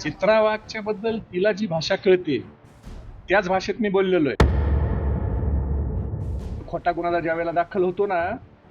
चित्रा वाघच्या बद्दल तिला जी भाषा कळते त्याच भाषेत मी बोललेलो आहे. खोटा गुन्हा ज्या वेळेला दाखल होतो ना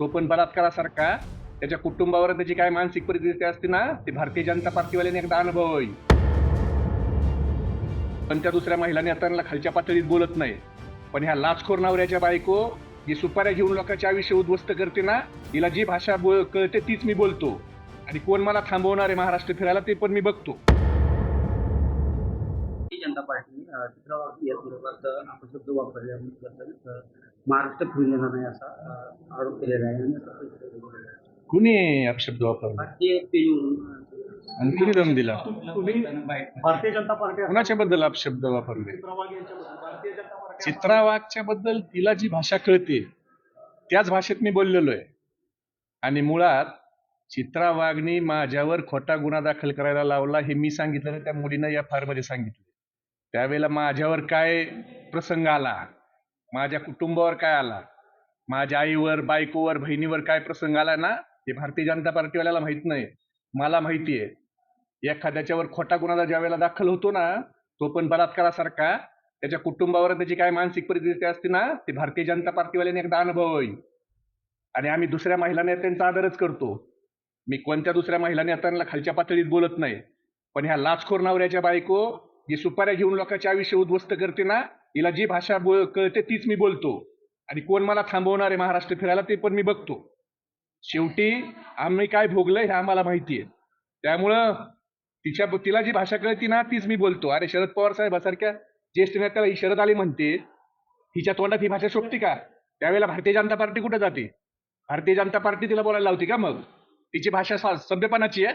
तो पण बलात्कारासारखा. त्याच्या कुटुंबावर त्याची काय मानसिक परिस्थिती असते ना ते भारतीय जनता पार्टीवाल्याने एकदा अनुभव होईल. पण त्या दुसऱ्या महिला नेत्यांना खालच्या पातळीत बोलत नाही. पण ह्या लाचखोर नवऱ्याच्या बायको जी सुपाऱ्या घेऊन लोकांचे आयुष्य उद्ध्वस्त करते ना तिला जी भाषा बोल कळते तीच मी बोलतो. आणि कोण मला थांबवणार आहे महाराष्ट्र फिरायला ते पण मी बघतो. जनता पार्टी अ, चित्रावाद या विरोधात अपशब्द वापरल्याबद्दल महाराष्ट्र येणार नाही असा आरोप केलेला आहे आणि. कुणी अपशब्द वापरला? भारतीय आणि कुणी दम दिला? भारतीय जनता पार्टी कुणाच्या बद्दल अपशब्द वापरले? बद्दल तिला जी भाषा कळते त्याच भाषेत मी बोललेलो आहे. आणि मुळात चित्रा वाघनी माझ्यावर खोटा गुन्हा दाखल करायला लावला हे मी सांगितलं नाही त्या मुलीनं या फारमध्ये सांगितलं. त्यावेळेला माझ्यावर काय प्रसंग आला? माझ्या कुटुंबावर काय आला? माझ्या आईवर बायकोवर बहिणीवर काय प्रसंग आला ना? ते भारतीय जनता पार्टीवाल्याला माहीत नाही. मला माहिती आहे. एखाद्याच्यावर खोटा गुन्हा ज्या वेळेला दाखल होतो ना तो पण बलात्कारासारखा. त्याच्या कुटुंबावर त्याची काय मानसिक परिस्थिती असते ना ते भारतीय जनता पार्टीवाल्याने एकदा अनुभव होईल. आणि आम्ही दुसऱ्या महिला नेत्यांचा आदरच करतो. मी कोणत्या दुसऱ्या महिला नेत्यांना खालच्या पातळीत बोलत नाही. पण ह्या लाचखोर नवऱ्याच्या बायको ही सुपाऱ्या घेऊन लोकांचे आयुष्य उद्ध्वस्त करते ना हिला जी भाषा बोल कळते तीच मी बोलतो. आणि कोण मला थांबवणार आहे महाराष्ट्र फिरायला ते पण मी बघतो. शेवटी आम्ही काय भोगलंय हे आम्हाला माहिती आहे. त्यामुळं तिच्या तिला जी भाषा कळती ना तीच मी बोलतो. अरे शरद पवार साहेबासारख्या ज्येष्ठ नेत्याला ही शरद आली म्हणते हिच्या तोंडात ही भाषा शोभते का? त्यावेळेला भारतीय जनता पार्टी कुठे जाते? भारतीय जनता पार्टी तिला बोलायला लावते का मग? तिची भाषा सभ्यपणाची आहे.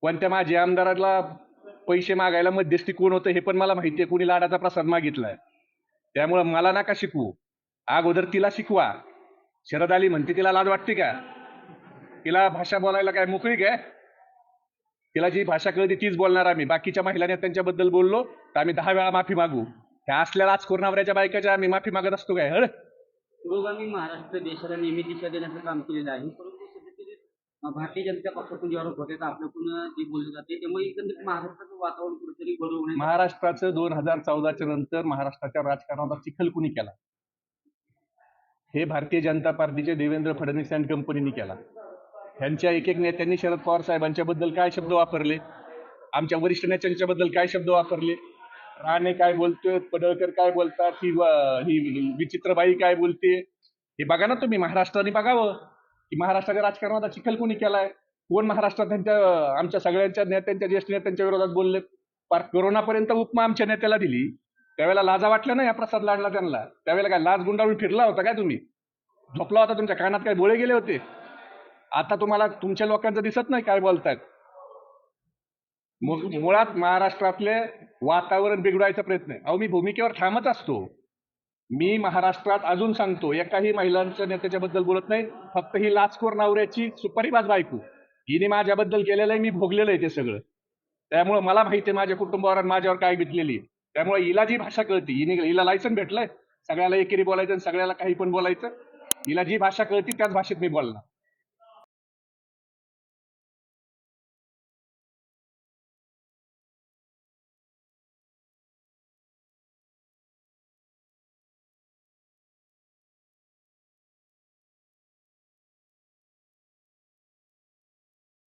कोणत्या माझ्या आमदाराला पैसे मागायला मध्यस्थी कोण होतं हे पण मला माहिती आहे. कुणी लाडाचा प्रसाद मागितलाय. त्यामुळं मला नका शिकवू. अगोदर तिला शिकवा. शरद आली म्हणते तिला लाज वाटते का? तिला भाषा बोलायला काय मोकळी काय तिला जी भाषा कळते तीच बोलणार आम्ही. बाकीच्या महिला त्यांच्याबद्दल बोललो तर आम्ही दहा वेळा माफी मागू. ह्या असल्या आज नवऱ्याच्या बायकाच्या आम्ही माफी मागत असतो काय? हळ महाराष्ट्र देशाला नेहमी दिशा देण्याचं काम केलेलं आहे. भारतीय जनता पक्षातून जे आरोप होते आपल्याकडून जे बोलले जाते त्यामुळे एकंदरीत महाराष्ट्राचं वातावरण कुठेतरी बरोबर महाराष्ट्राचं दोन हजार चौदाच्या नंतर महाराष्ट्राच्या राजकारणाचा चिखल कुणी केला. हे भारतीय जनता पार्टीचे देवेंद्र फडणवीस अँड कंपनीने केला. ह्यांच्या एक एक नेत्यांनी शरद पवार साहेबांच्या बद्दल काय शब्द वापरले? आमच्या वरिष्ठ नेत्यांच्या बद्दल काय शब्द वापरले? राणे काय बोलतोय? पडळकर काय बोलतात? ही विचित्रबाई काय बोलते? हे बघा ना तुम्ही महाराष्ट्राने बघावं. की महाराष्ट्राच्या राजकारणाचा चिखल कोणी केलाय? कोण महाराष्ट्रात त्यांच्या आमच्या सगळ्यांच्या नेत्यांच्या ज्येष्ठ नेत्यांच्या विरोधात बोलले पार कोरोनापर्यंत उपमा आमच्या नेत्याला दिली. त्यावेळेला लाजा वाटल्या ना या प्रसाद लाडला त्यांना. त्यावेळेला काय लाज गुंडाळून फिरला होता काय तुम्ही? झोपला होता तुमच्या कानात काय बोळे गेले होते? आता तुम्हाला तुमच्या लोकांचं दिसत नाही काय बोलतायत? मुळात महाराष्ट्रातले वातावरण बिघडवायचा प्रयत्न आहे. अहो मी भूमिकेवर ठामच असतो. मी महाराष्ट्रात अजून सांगतो एकाही महिलांच्या नेत्याच्या बद्दल बोलत नाही. फक्त ही लाचखोर नवऱ्याची सुपारीबाज बायको. हिने माझ्याबद्दल केलेलं आहे मी भोगलेलं आहे ते सगळं. त्यामुळे मला माहिती आहे माझ्या कुटुंबावर आणि माझ्यावर काय बितलेली आहे. त्यामुळे हिला जी भाषा कळते हिने हिला लायसन भेटलंय. सगळ्याला एकेरी बोलायचं आणि सगळ्याला काही पण बोलायचं. हिला जी भाषा कळती त्याच भाषेत मी बोलणार.